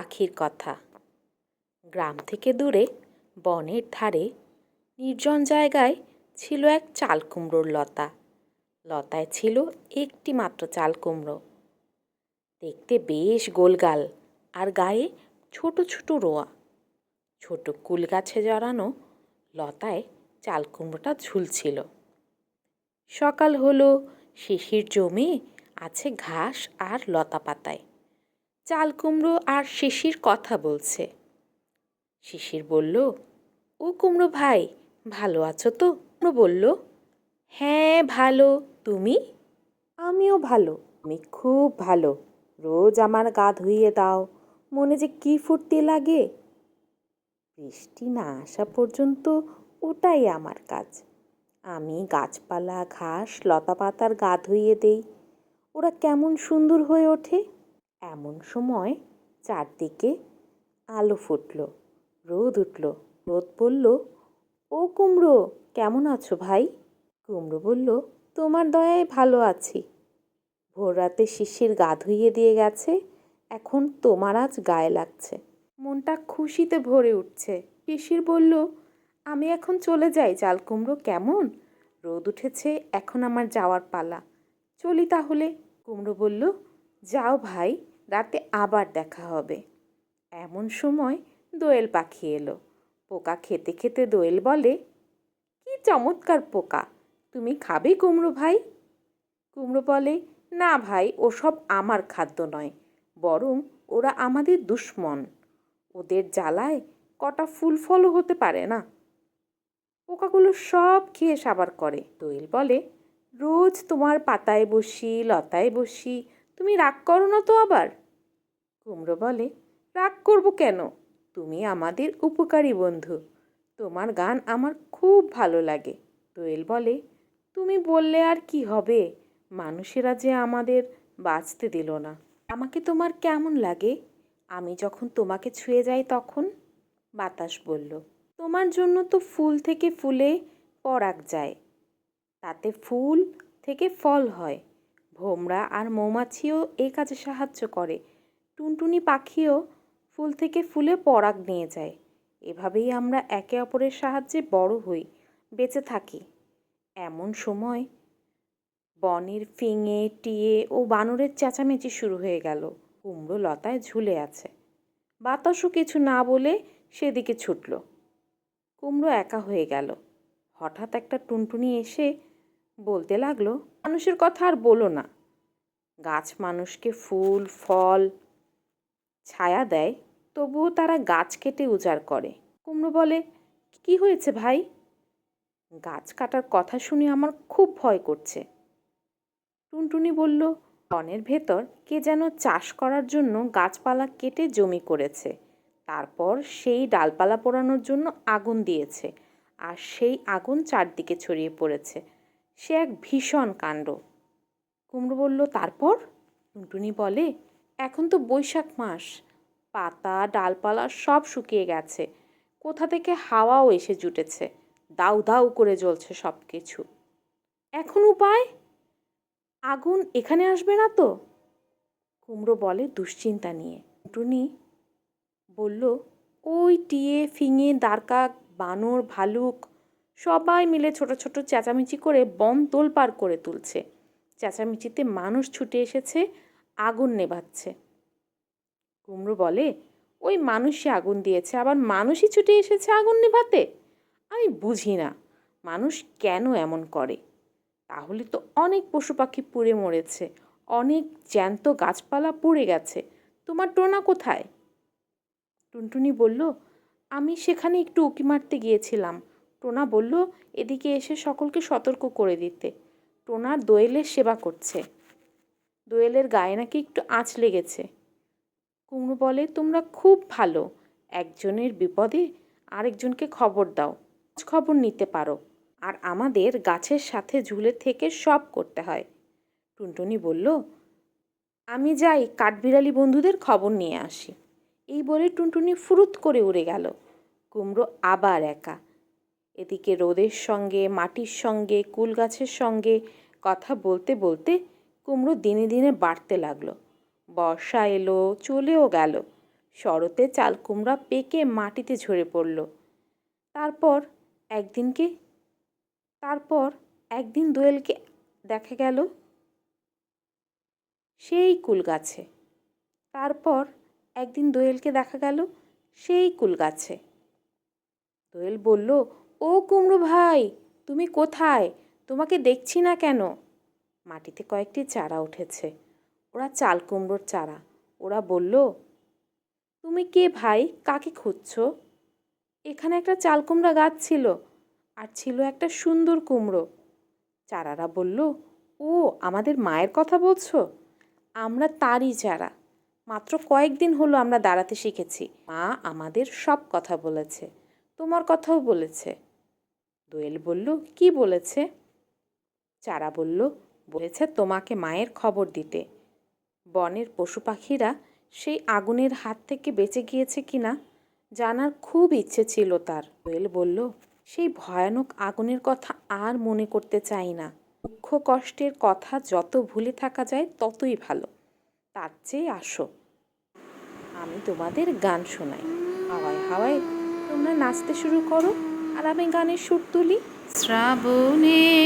পাখির কথা। গ্রাম থেকে দূরে, বনের ধারে, নির্জন জায়গায় ছিল এক চাল কুমড়োর লতা। লতায় ছিল একটি মাত্র চাল কুমড়ো। দেখতে বেশ গোলগাল আর গায়ে ছোট ছোট রোয়া। ছোট কুল গাছে জড়ানো লতায় চাল কুমড়োটা ঝুলছিল। সকাল হলো, শিশির জমে আছে ঘাস আর লতা পাতায় চাল কুমড়ো আর শিশির কথা বলছে। শিশির বলল, ও কুমড়ো ভাই, ভালো আছো তো? কুমড়ো বলল হ্যাঁ ভালো। তুমি? আমিও ভালো। আমি খুব ভালো। রোজ আমার গা ধুইয়ে দাও। মনে যে কি ফুর্তি লাগে? বৃষ্টি না আসা পর্যন্ত ওটাই আমার কাজ। আমি গাছপালা, ঘাস লতা পাতার গা ধুইয়ে দেই। ওরা কেমন সুন্দর হয়ে ওঠে। এমন সময় চারদিকে আলো ফুটলো, রোদ উঠল। রোদ বলল, ও কুমড়ো, কেমন আছো ভাই? কুমড়ো বলল, তোমার দয়ায় ভালো আছি। ভোর রাতে শিশির গা ধুইয়ে দিয়ে গেছে, এখন তোমার আজ গায়ে লাগছে। মনটা খুশিতে ভরে উঠছে। শিশির বলল, আমি এখন চলে যাই, চাল কুমড়ো, কেমন? রোদ উঠেছে, এখন আমার যাওয়ার পালা। চলি তাহলে। কুমড়ো বলল, যাও ভাই। রাতে আবার দেখা হবে। এমন সময় দোয়েল পাখি এলো। পোকা খেতে খেতে দোয়েল বলে, কি চমৎকার পোকা, তুমি খাবে কুমড়ো ভাই? কুমড়ো বলে, না ভাই ওসব আমার খাদ্য নয়, বরং ওরা আমাদের দুশ্মন। ওদের জ্বালায় কটা ফুল ফলও হতে পারে না। পোকাগুলো সব খেয়ে সাবার করে। দোয়েল বলে, রোজ তোমার পাতায় বসি, লতায় বসি, তুমি রাগ করো না তো আবার? কুমড়ো বলে, রাগ করব কেন? তুমি আমাদের উপকারী বন্ধু। তোমার গান আমার খুব ভালো লাগে। দোয়েল বলে, তুমি বললে আর কি হবে? মানুষেরা যে আমাদের বাঁচতে দিল না। আমাকে তোমার কেমন লাগে? আমি যখন তোমাকে ছুঁয়ে যাই তখন? বাতাস বলল, তোমার জন্য তো ফুল থেকে ফুলে পরাগ যায়। তাতে ফুল থেকে ফল হয়। ভোমরা আর মৌমাছিও এ কাজে সাহায্য করে। টুনটুনি পাখিও ফুল থেকে ফুলে পরাগ নিয়ে যায়। এভাবেই আমরা একে অপরের সাহায্যে বড় হই, বেঁচে থাকি। এমন সময় বনের ফিঙে, টিয়ে ও বানরের চেঁচামেচি শুরু হয়ে গেল। কুমড়ো লতায় ঝুলে আছে। বাতাসও কিছু না বলে সেদিকে ছুটল। কুমড়ো একা হয়ে গেল। হঠাৎ একটা টুনটুনি এসে বলতে লাগল, মানুষের কথা আর বলো না। গাছ মানুষকে ফুল, ফল ছায়া দেয়, তবুও তারা গাছ কেটে উজাড় করে। কুমড়ো বলে, কি হয়েছে ভাই? গাছ কাটার কথা শুনে আমার খুব ভয় করছে। টুনটুনি বলল, বনের ভেতর কে যেন চাষ করার জন্য গাছপালা কেটে জমি করেছে। তারপর সেই ডালপালা পোড়ানোর জন্য আগুন দিয়েছে আর সেই আগুন চারদিকে ছড়িয়ে পড়েছে। সে এক ভীষণ কাণ্ড। কুমড়ো বলল, তারপর? টুনটুনি বলে এখন তো বৈশাখ মাস। পাতা, ডালপালা সব শুকিয়ে গেছে। কোথা থেকে হাওয়াও এসে জুটেছে। দাউ দাউ করে জ্বলছে সব কিছু এখন উপায়? আগুন এখানে আসবে না তো? কুমড়ো বলে দুশ্চিন্তা নিয়ে। টুনি বলল, ওই টিয়ে, ফিঙে দাঁড়কাক বানর, ভালুক সবাই মিলে ছোট ছোট চেঁচামেচি করে বন তোলপাড় করে তুলছে। চেঁচামেচিতে মানুষ ছুটে এসেছে আগুন নেভাচ্ছে। কুমড়ো বলে, ওই মানুষই আগুন দিয়েছে, আবার মানুষই ছুটে এসেছে আগুন নেভাতে? আমি বুঝি না, মানুষ কেন এমন করে? তাহলে তো অনেক পশু পাখি পুড়ে মরেছে, অনেক জ্যান্ত গাছপালা পুড়ে গেছে, তোমার টোনা কোথায়? টুনটুনি বলল, আমি সেখানে একটু উঁকি মারতে গিয়েছিলাম। টোনা বলল, এদিকে এসে সকলকে সতর্ক করে দিতে। টোনা দোয়েলের সেবা করছে। দোয়েলের গায়ে নাকি একটু আঁচ লেগেছে। কুমড়ো বলে, তোমরা খুব ভালো। একজনের বিপদে আরেকজনকে খবর দাও খবর নিতে পারো। আর আমাদের গাছের সাথে ঝুলে থেকে সব করতে হয়। টুনটুনি বলল, আমি যাই, কাঠবিড়ালি বন্ধুদের খবর নিয়ে আসি। এই বলে টুনটুনি ফুরুত করে উড়ে গেল। কুমড়ো আবার একা। এদিকে রোদের সঙ্গে, মাটির সঙ্গে, কুল গাছের সঙ্গে কথা বলতে বলতে কুমড়ো দিনে দিনে বাড়তে লাগল। বর্ষা এলো, চলেও গেল। শরতে চাল কুমড়া পেকে মাটিতে ঝরে পড়ল। তারপর একদিনকে তারপর একদিন দোয়েলকে দেখা গেল? সেই কুল গাছে তারপর একদিন দোয়েলকে দেখা গেল, সেই কুল গাছে দোয়েল বলল, ও কুমড়ো ভাই, তুমি কোথায়? তোমাকে দেখছি না কেন? মাটিতে কয়েকটি চারা উঠেছে। ওরা চাল কুমড়োর চারা। ওরা বলল, তুমি কে ভাই? কাকে খুঁজছো? এখানে একটা চাল কুমড়া গাছ ছিল আর ছিল একটা সুন্দর কুমড়ো। চারারা বলল, ও, আমাদের মায়ের কথা বলছো? আমরা তারই চারা। মাত্র কয়েকদিন হলো আমরা দাঁড়াতে শিখেছি। মা আমাদের সব কথা বলেছে। তোমার কথাও বলেছে। দোয়েল বলল, কি বলেছে? চারা বলল বলেছে তোমাকে মায়ের খবর দিতে। বনের পশু পাখিরা সেই আগুনের হাত থেকে বেঁচে গিয়েছে কিনা জানার খুব ইচ্ছে ছিল তার। দোয়েল বলল, সেই ভয়ানক আগুনের কথা আর মনে করতে চাই না। দুঃখ কষ্টের কথা যত ভুলে থাকা যায় ততই ভালো। তার চেয়ে আসো। আমি তোমাদের গান শোনাই। হাওয়ায় হাওয়ায় তোমরা নাচতে শুরু করো। আর আমি গানের সুর তুলি। মতন